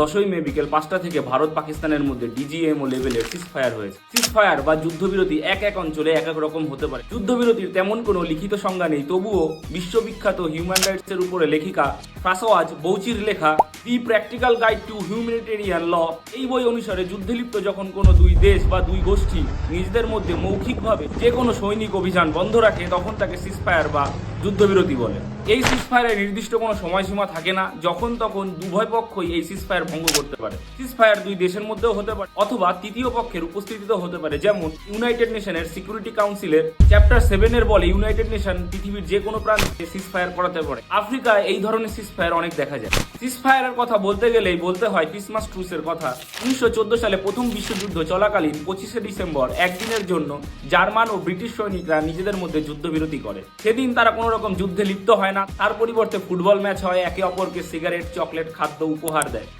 দশই মে বিকেল পাঁচটা থেকে ভারত পাকিস্তানের মধ্যে ডিজিএমও লেভেলের সিজ ফায়ার হয়েছে। সিজ ফায়ার বা যুদ্ধবিরতি এক এক অঞ্চলে এক এক রকম হতে পারে। যুদ্ধবিরতির তেমন কোনো লিখিত সংজ্ঞা নেই, তবুও বিশ্ববিখ্যাত হিউম্যান রাইটস এর উপরে লেখিকা ফ্রাসোয়াজ বৌচির লেখা the practical guide to humanitarian law এই বই অনুসারে যুদ্ধে লিপ্ত যখন কোনো দুই দেশ বা দুই গোষ্ঠী নিজেদের মধ্যে মৌখিকভাবে যে কোনো সৈনিক অভিযান বন্ধ রাখে, তখন তাকে সিজফায়ার বা যুদ্ধবিরতি বলে। এই সিজফায়ারের নির্দিষ্ট কোনো সময়সীমা থাকে না, যখন তখন উভয় পক্ষই এই সিজফায়ার ভঙ্গ করতে পারে। সিজফায়ার দুই দেশের মধ্যেও হতে পারে, অথবা তৃতীয় পক্ষের উপস্থিতিতেও হতে পারে। যেমন ইউনাইটেড নেশনের সিকিউরিটি কাউন্সিলের চ্যাপ্টার সেভেনের বলে ইউনাইটেড নেশন পৃথিবীর যে কোনো প্রান্তে সিজফায়ার করাতে পারে। আফ্রিকায় এই ধরনের সিজফায়ার অনেক দেখা যায়। সিজফায়ারের কথা বলতে গেলেই বলতে হয় ক্রিসমাস ট্রুসের কথা। উনিশশো চোদ্দ সালে প্রথম বিশ্বযুদ্ধ চলাকালীন পঁচিশে ডিসেম্বর একদিনের জন্য জার্মান ও ব্রিটিশ সৈনিকরা নিজেদের মধ্যে যুদ্ধবিরতি করে। সেদিন তারা কোনো রকম যুদ্ধে লিপ্ত হয় না। তার পরিবর্তে ফুটবল ম্যাচ হয়, একে অপরকে সিগারেট, চকলেট, খাদ্য উপহার দেয়।